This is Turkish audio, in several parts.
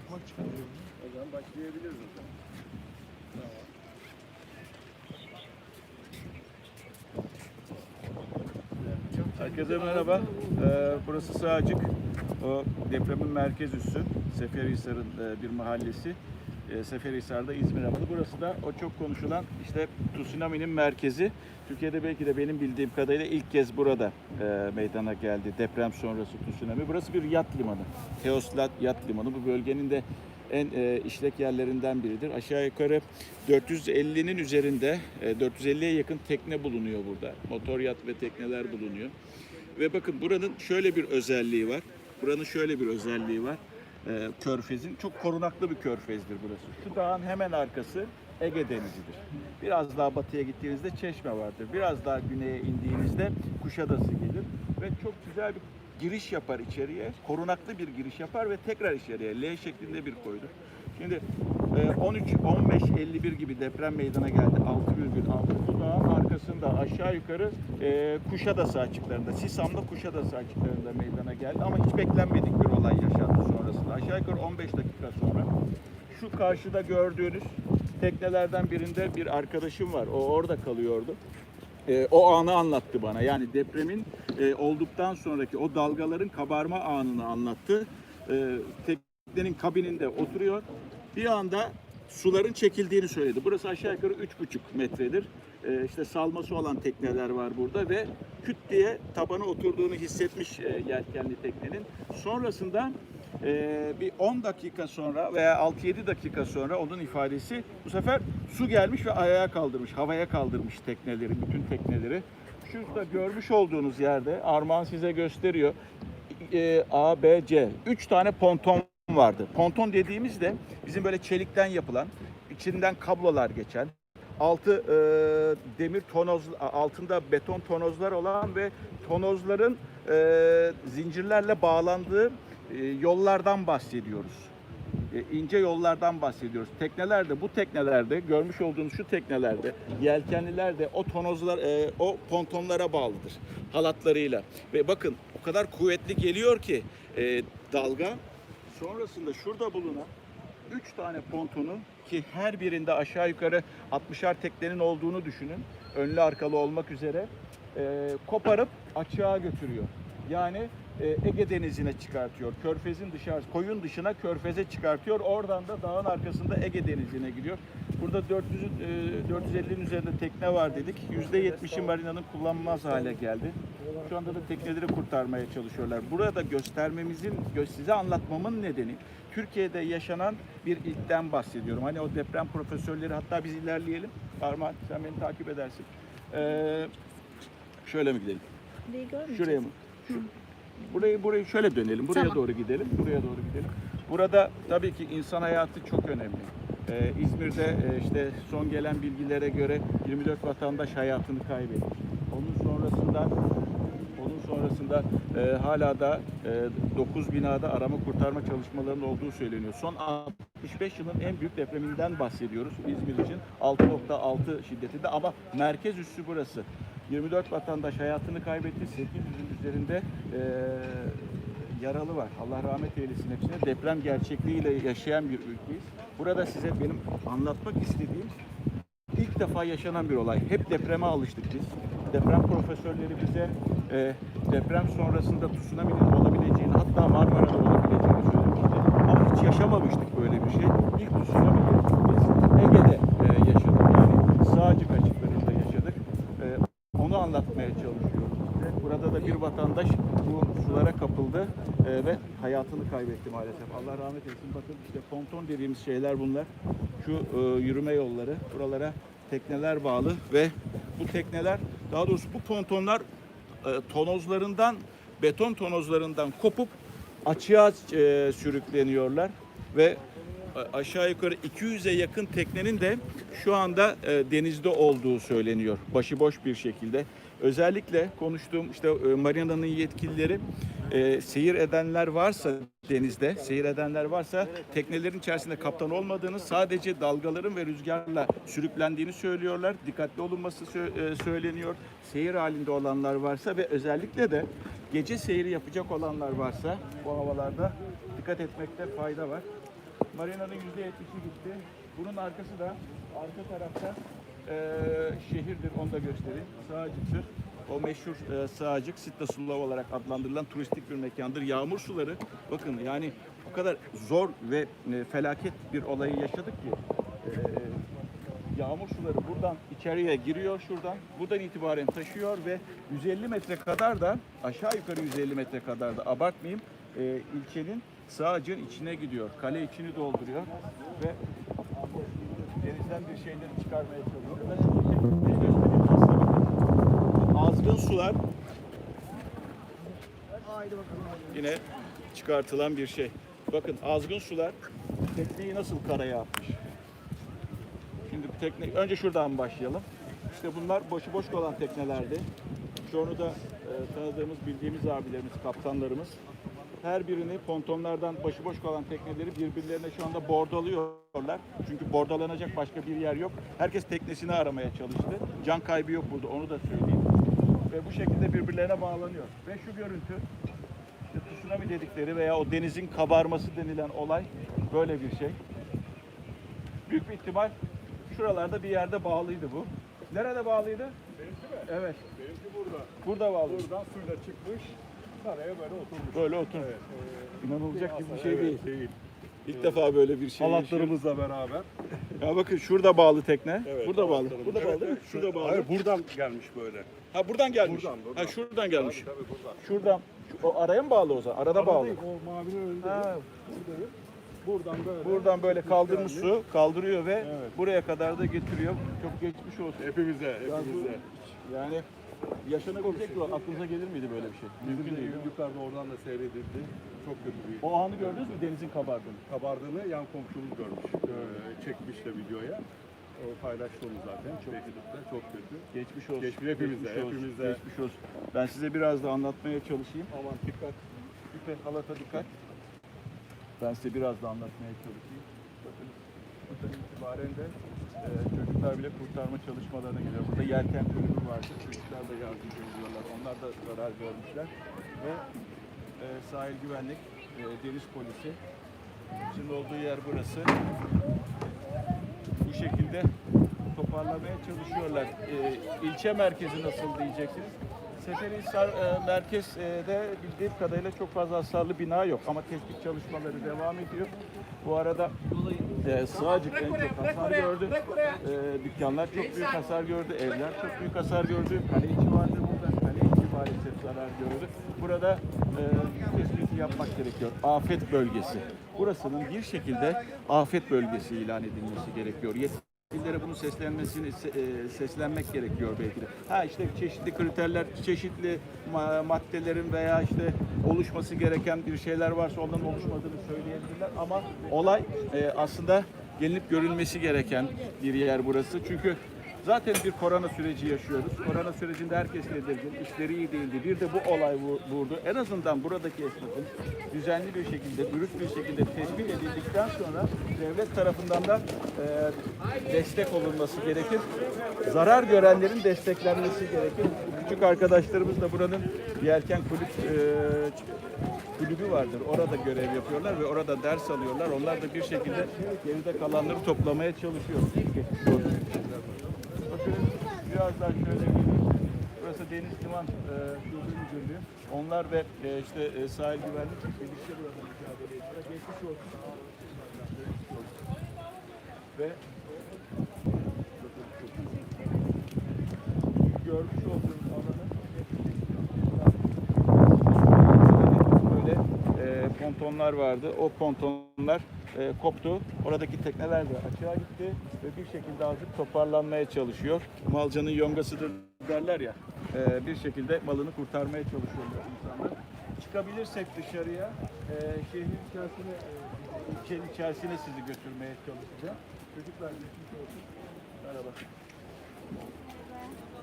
Çakmak çıkarıyor. O zaman başlayabiliriz o zaman. Herkese merhaba. Ee, burası Sığacık. O depremin merkez üssü. Seferihisar'ın e, bir mahallesi. E, Seferihisar'da İzmir havalı. Burası da o çok konuşulan işte tsunami'nin merkezi. Türkiye'de belki de benim bildiğim kadarıyla ilk kez burada e, meydana geldi deprem sonrası tsunami. Burası bir yat limanı. Teoslat Yat Limanı. Bu bölgenin de en e, işlek yerlerinden biridir. Aşağı yukarı 450'nin üzerinde, e, 450'ye yakın tekne bulunuyor burada. Motor yat ve tekneler bulunuyor. Ve bakın buranın şöyle bir özelliği var. Buranın şöyle bir özelliği var. E, körfezin çok korunaklı bir körfezdir burası. Şu dağın hemen arkası Ege Denizi'dir. Biraz daha batıya gittiğinizde Çeşme vardır. Biraz daha güneye indiğinizde Kuşadası gelir ve çok güzel bir giriş yapar içeriye. Korunaklı bir giriş yapar ve tekrar içeriye L şeklinde bir koydur. Şimdi e, 13 15 51 gibi deprem meydana geldi. 6,6 bu dağın arkasında aşağı yukarı e, Kuşadası açıklarında, Sisam'da Kuşadası açıklarında meydana geldi ama hiç beklenmedik bir olay yaşandı sonrasında. Aşağı yukarı 15 dakika sonra şu karşıda gördüğünüz teknelerden birinde bir arkadaşım var. O orada kalıyordu. E, o anı anlattı bana. Yani depremin e, olduktan sonraki o dalgaların kabarma anını anlattı. E, teknenin kabininde oturuyor. Bir anda suların çekildiğini söyledi. Burası aşağı yukarı 3,5 metredir. E, işte salması olan tekneler var burada ve küt diye tabana oturduğunu hissetmiş e, yelkenli teknenin. Sonrasında ee, bir 10 dakika sonra veya 6-7 dakika sonra onun ifadesi bu sefer su gelmiş ve ayağa kaldırmış, havaya kaldırmış tekneleri, bütün tekneleri. Şurada görmüş olduğunuz yerde Armağan size gösteriyor. Ee, A, B, C. 3 tane ponton vardı. Ponton dediğimizde bizim böyle çelikten yapılan, içinden kablolar geçen, altı e, demir tonoz, altında beton tonozlar olan ve tonozların e, zincirlerle bağlandığı e, yollardan bahsediyoruz. E, ince yollardan bahsediyoruz. Teknelerde bu teknelerde görmüş olduğunuz şu teknelerde yelkenliler de o tonozlar e, o pontonlara bağlıdır halatlarıyla. Ve bakın o kadar kuvvetli geliyor ki e, dalga sonrasında şurada bulunan 3 tane pontonu ki her birinde aşağı yukarı 60'ar teknenin olduğunu düşünün. Önlü arkalı olmak üzere e, koparıp açığa götürüyor. Yani Ege Denizi'ne çıkartıyor. Körfezin dışarı, koyun dışına körfeze çıkartıyor. Oradan da dağın arkasında Ege Denizi'ne gidiyor. Burada 400'ün e, 450'nin üzerinde tekne var dedik. %70'i marinanın kullanılmaz hale geldi. Şu anda da tekneleri kurtarmaya çalışıyorlar. Burada göstermemizin, gö- size anlatmamın nedeni Türkiye'de yaşanan bir ilkten bahsediyorum. Hani o deprem profesörleri hatta biz ilerleyelim. Armağan sen beni takip edersin. Ee, şöyle mi gidelim? Şuraya mı? Şu, burayı burayı şöyle dönelim. Buraya Tamam. doğru gidelim. Buraya doğru gidelim. Burada tabii ki insan hayatı çok önemli. Ee, İzmir'de e, işte son gelen bilgilere göre 24 vatandaş hayatını kaybetmiş. Onun sonrasında onun sonrasında e, hala da e, 9 binada arama kurtarma çalışmalarının olduğu söyleniyor. Son 65 yılın en büyük depreminden bahsediyoruz İzmir için. 6.6 şiddetinde ama merkez üssü burası. 24 vatandaş hayatını kaybetti. 800'ün üzerinde e, yaralı var. Allah rahmet eylesin hepsine. Deprem gerçekliğiyle yaşayan bir ülkeyiz. Burada size benim anlatmak istediğim ilk defa yaşanan bir olay. Hep depreme alıştık biz. Deprem profesörleri bize e, deprem sonrasında tsunami'nin olabileceğini hatta Marmara'da olabileceğini söylemişti. Ama hiç yaşamamıştık böyle bir şey. İlk tsunami'yi biz Ege'de e, yaşadık. Yani Sığacık açıklarında yaşadık. E, onu anlatmaya çalışıyoruz. Burada da bir vatandaş bu sulara kapıldı e, ve hayatını kaybetti maalesef. Allah rahmet eylesin. Bakın işte ponton dediğimiz şeyler bunlar. Şu e, yürüme yolları. Buralara tekneler bağlı ve bu tekneler daha doğrusu bu pontonlar e, tonozlarından beton tonozlarından kopup açığa sürükleniyorlar ve aşağı yukarı 200'e yakın teknenin de şu anda e, denizde olduğu söyleniyor. Başıboş bir şekilde. Özellikle konuştuğum işte e, marinanın yetkilileri e, seyir edenler varsa denizde, seyir edenler varsa teknelerin içerisinde kaptan olmadığını, sadece dalgaların ve rüzgarla sürüklendiğini söylüyorlar. Dikkatli olunması sö- e, söyleniyor. Seyir halinde olanlar varsa ve özellikle de gece seyri yapacak olanlar varsa bu havalarda dikkat etmekte fayda var. Marina'nın yüzde yetmişi gitti. Bunun arkası da arka tarafta eee, şehirdir. Onu da göstereyim. Sığacık'tır. O meşhur e, Sığacık Sitta Sulav olarak adlandırılan turistik bir mekandır. Yağmur suları bakın yani o kadar zor ve e, felaket bir olayı yaşadık ki e, yağmur suları buradan içeriye giriyor şuradan. Buradan itibaren taşıyor ve 150 metre kadar da aşağı yukarı 150 metre kadar da abartmayayım e, ilçenin Sığacık'ın içine gidiyor. Kale içini dolduruyor ve denizden bir şeyleri çıkarmaya çalışıyor. Aslında. Azgın sular yine çıkartılan bir şey. Bakın azgın sular tekneyi nasıl karaya atmış. Şimdi tekne önce şuradan başlayalım. İşte bunlar boşu boş kalan teknelerdi. Çoğunu da e, tanıdığımız, bildiğimiz abilerimiz, kaptanlarımız. Her birini pontonlardan başıboş kalan tekneleri birbirlerine şu anda bordalıyorlar. Çünkü bordalanacak başka bir yer yok. Herkes teknesini aramaya çalıştı. Can kaybı yok burada onu da söyleyeyim. Ve bu şekilde birbirlerine bağlanıyor. Ve şu görüntü işte tsunami dedikleri veya o denizin kabarması denilen olay böyle bir şey. Büyük bir ihtimal şuralarda bir yerde bağlıydı bu. Nerede bağlıydı? Benimki mi? Evet. Benimki burada. Burada bağlı. Buradan suyla çıkmış. Karaya böyle oturmuş. Böyle otur. Evet. İnanılacak gibi bir şey Evet, değil. değil. İlk defa böyle bir şey. Halatlarımızla beraber. Ya bakın şurada bağlı tekne. Evet, burada bağlı. Burada Evet, bağlı değil mi? evet. Şurada bağlı. Hayır buradan gelmiş böyle. Ha buradan gelmiş. Buradan, buradan. Ha şuradan gelmiş. Tabii, tabii buradan. Şuradan. Şu- o araya mı bağlı o zaman? Arada Ama bağlı. değil, O mavinin önünde. Ha, Buradayım. Buradan böyle. buradan böyle kaldırmış su kaldırıyor ve Evet. buraya kadar da getiriyor. Çok geçmiş olsun. Hepimize, hepimize. Yani yaşanabilecek bir aklınıza gelir miydi böyle bir şey? Mümkün Bizim de değil. yukarıda oradan da seyredildi. Çok kötü bir O anı gördünüz mü denizin kabardığını? kabardığını yan komşumuz görmüş. Ee, çekmiş de videoya. O paylaştı onu zaten. Çok kötü. Çok kötü. Geçmiş olsun. Geçmiş hepimize, Geçmiş olsun. hepimize. Geçmiş olsun. Ben size biraz da anlatmaya çalışayım. Aman dikkat. Lütfen halata dikkat. Ben size biraz da anlatmaya çalışayım. Bakın buradan itibaren de çocuklar bile kurtarma çalışmalarına geliyor. Burada yelken kulübü vardı. Çocuklar da yardımcı oluyorlar. Onlar da zarar görmüşler. Ve e, sahil güvenlik, e, deniz polisi. Şimdi olduğu yer burası bu şekilde toparlamaya çalışıyorlar. Ee, ilçe merkezi nasıl diyeceksiniz? Seferihisar e, merkezde bildiğim kadarıyla çok fazla hasarlı bina yok ama tespit çalışmaları devam ediyor. Bu arada e, Sığacık en çok hasar gördü. E, dükkanlar çok büyük hasar gördü. Evler çok büyük hasar gördü. Kale içi vardı burada. Kale içi maalesef zarar gördü. Burada e, tespiti yapmak gerekiyor. Afet bölgesi. Burasının bir şekilde afet bölgesi ilan edilmesi gerekiyor. Yetkililere bunun seslenmesini se- e, seslenmek gerekiyor belki de. Ha işte çeşitli kriterler, çeşitli ma- maddelerin veya işte oluşması gereken bir şeyler varsa onların oluşmadığını söyleyebilirler ama olay e, aslında gelinip görülmesi gereken bir yer burası. Çünkü Zaten bir korona süreci yaşıyoruz. Korona sürecinde herkes tedirgin, işleri iyi değildi. Bir de bu olay vu- vurdu. En azından buradaki esnafın düzenli bir şekilde, dürüst bir şekilde tespit edildikten sonra devlet tarafından da e, destek olunması gerekir. Zarar görenlerin desteklenmesi gerekir. Küçük arkadaşlarımız da buranın yelken kulüp e, kulübü vardır. Orada görev yapıyorlar ve orada ders alıyorlar. Onlar da bir şekilde geride kalanları toplamaya çalışıyor. Biraz daha şöyle geleyim. Burası Deniz Liman e, Müdürlüğü. Onlar ve e, işte e, sahil güvenlik birlikte burada mücadele. Geçmiş olsun. Ve görmüş olduğunuz alanı böyle e, pontonlar vardı. O pontonlar e, koptu. Oradaki tekneler de açığa gitti ve bir şekilde artık toparlanmaya çalışıyor. Malcanın yongasıdır derler ya. e, bir şekilde malını kurtarmaya çalışıyorlar insanlar. Çıkabilirsek dışarıya e, şehrin içerisine, e, ilçenin içerisine sizi götürmeye çalışacağım. Çocuklar geçmiş olsun. Merhaba.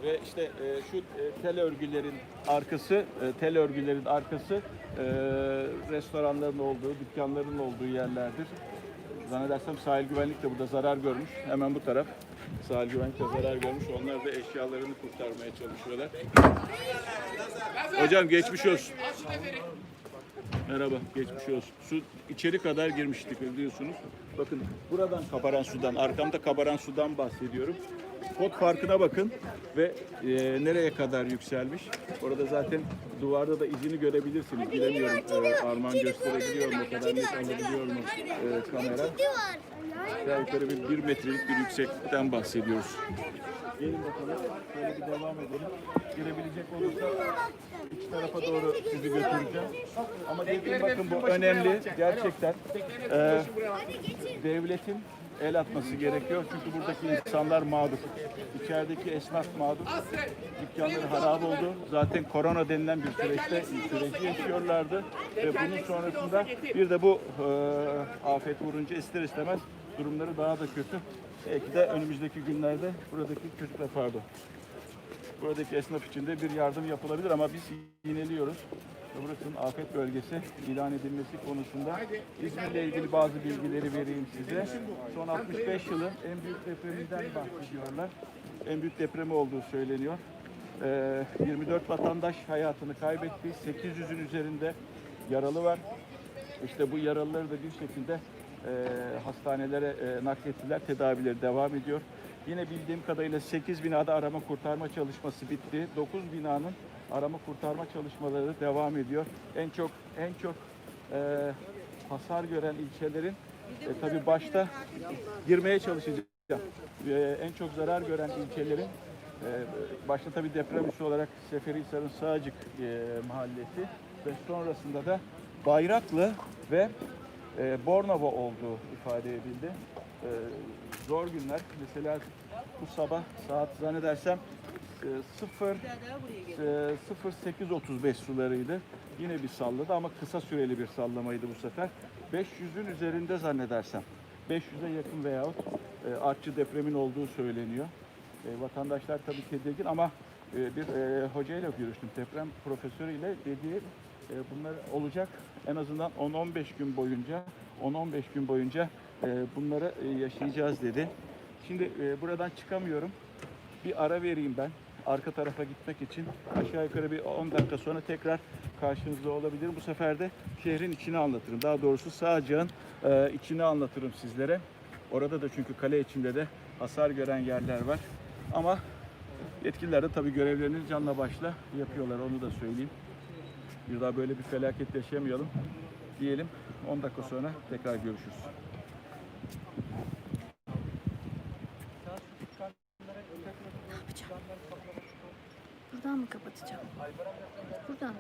Ve işte e, şu e, tel örgülerin arkası, e, tel örgülerin arkası e, restoranların olduğu, dükkanların olduğu yerlerdir. Zannedersem sahil güvenlik de burada zarar görmüş. Hemen bu taraf sahil güvenlik de zarar görmüş. Onlar da eşyalarını kurtarmaya çalışıyorlar. Hocam geçmiş olsun. Merhaba, geçmiş olsun. Su içeri kadar girmiştik biliyorsunuz. Bakın buradan kabaran sudan, arkamda kabaran sudan bahsediyorum. Spot farkına bakın ve e, nereye kadar yükselmiş. Orada zaten duvarda da izini görebilirsiniz. Bilemiyorum e, Arman gösterebiliyor mu, kadar net alabiliyor mu e, kamera. Aşağı yukarı bir, bir metrelik bir yükseklikten bahsediyoruz. Gelin bakalım, şöyle bir devam edelim. Girebilecek olursak iç tarafa doğru sizi götüreceğim. Ama dediğim bakın bu önemli gerçekten. Ee, devletin el atması gerekiyor çünkü buradaki insanlar mağdur. İçerideki esnaf mağdur. Dükkanları harap oldu. Zaten korona denilen bir süreçte süreci yaşıyorlardı. Ve bunun sonrasında bir de bu e, afet vurunca ister istemez durumları daha da kötü. Belki de önümüzdeki günlerde buradaki çocuklar pardon buradaki esnaf için de bir yardım yapılabilir ama biz yineliyoruz. Burasının afet bölgesi ilan edilmesi konusunda İzmir'le ilgili bazı bilgileri vereyim size. Son 65 yılın en büyük depreminden bahsediyorlar. En büyük depremi olduğu söyleniyor. Ee, 24 vatandaş hayatını kaybetti. 800'ün üzerinde yaralı var. İşte bu yaralıları da bir şekilde hastanelere e, naklettiler. Tedavileri devam ediyor. Yine bildiğim kadarıyla 8 binada arama kurtarma çalışması bitti. 9 binanın arama kurtarma çalışmaları devam ediyor. En çok en çok e, hasar gören ilçelerin e, tabii başta girmeye çalışacağım. E, en çok zarar gören ilçelerin e, başta tabii deprem üssü olarak Seferihisar'ın Sağcık e, mahallesi ve sonrasında da Bayraklı ve e, Bornova olduğu ifade edildi. E, zor günler. Mesela bu sabah saat zannedersem e, 0 e, 08.35 sularıydı. Yine bir salladı ama kısa süreli bir sallamaydı bu sefer. 500'ün üzerinde zannedersem. 500'e yakın veyahut e, artçı depremin olduğu söyleniyor. E, vatandaşlar tabii tedirgin ama e, bir e, hocayla görüştüm. Deprem profesörüyle dediği e, bunlar olacak en azından 10-15 gün boyunca 10-15 gün boyunca e, bunları e, yaşayacağız dedi. Şimdi e, buradan çıkamıyorum. Bir ara vereyim ben arka tarafa gitmek için. Aşağı yukarı bir 10 dakika sonra tekrar karşınızda olabilirim. Bu sefer de şehrin içini anlatırım. Daha doğrusu Sağcık'ın e, içini anlatırım sizlere. Orada da çünkü kale içinde de hasar gören yerler var. Ama yetkililer de tabii görevlerini canla başla yapıyorlar onu da söyleyeyim. Bir daha böyle bir felaket yaşamayalım diyelim. 10 dakika sonra tekrar görüşürüz. Buradan mı kapatacağım? Buradan mı?